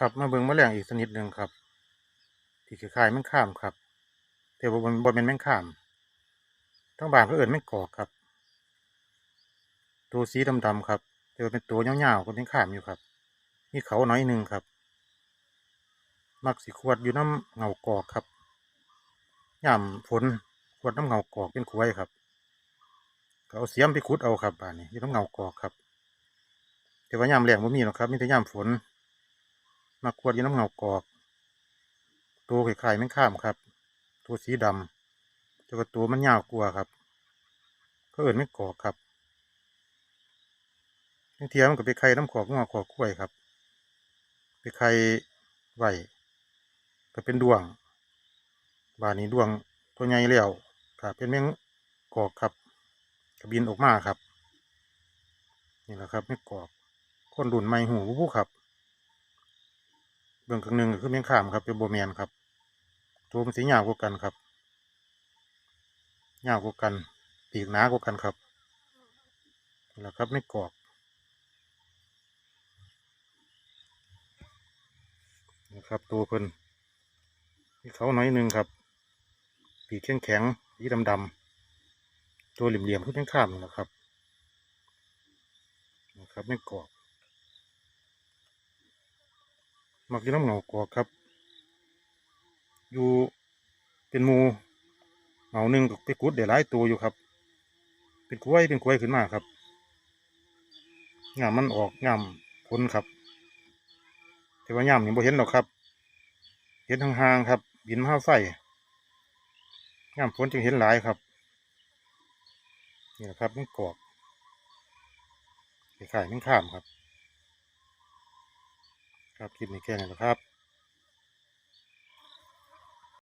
ครับมาเบิ่งมะแมลงอีกชนิดหนึ่งครับ ที่คล้ายๆแมงข่ามครับ แต่ว่าบ่บ่แม่นแมงข่ามทั้งบานเขาเอิ้นแมงกอกครับ ตัวสีดำๆครับแต่ว่าเป็นตัวยาวๆกว่าแมงข่ามอยู่ครับ มีเขาน้อยหนึ่งครับ มักสิขวดอยู่น้ำเงากอกครับยามฝนขวดน้ำเงากอกเป็นขวยครับเอาเสียมไปขุดเอาครับบ้านนี้อยู่น้ำเงากอกครับ แต่ว่ายามแล้งบ่มีหรอกครับมีแต่ยามฝน มาขวดอยู่น้ำเงากอก ตัวคล้ายๆแมงข้ามครับ ตัวสีดำแต่ว่าตัวมันยาวกว่าครับก็เอิ้นแมงกอกครับบางเทียมันก็ไปไข่น้ำขอกงอขอกกล้วยครับ ไปไข่ไว้ก็เป็นดวง บานนี้ดวงตัวใหญ่แล้วก็เป็นแมงกอกครับก็บินออกมาครับ นี่แหละครับแมงกอกคนรุ่นใหม่หูผู้ครับ เบื้องข้างหนึ่งก็คือแมงขามครับเป็นโบแมนครับตัวมันสีหยาวกว่ากันครับหยาวกว่ากันปีกหนากว่ากันครับนี่แหละครับไม่กรอกนะครับตัวเพิ่นมีเขาน้อยหนึ่งครับ ปีกแข็งแข็งสีดำดำๆตัวเหลี่ยมๆคือแมงข่ามนะครับนะครับไม่กรอก มักอยู่น้ำเหงากอกครับ อยู่เป็นมูเหงาหนึ่งก็ไปกุดเดี๋ยวหลายตัวอยู่ครับ เป็นกล้วยเป็นกล้วยขึ้นมาครับงามมันออกงามผลครับแต่ว่างามนี่บ่เห็นหรอกครับ เห็นห่างๆครับ บินมาไฟงามผลจึงเห็นหลายครับนี่แหละครับมันกอกคล้ายๆมันข้ามครับ ครับคลิปนี้แค่นี้นะครับ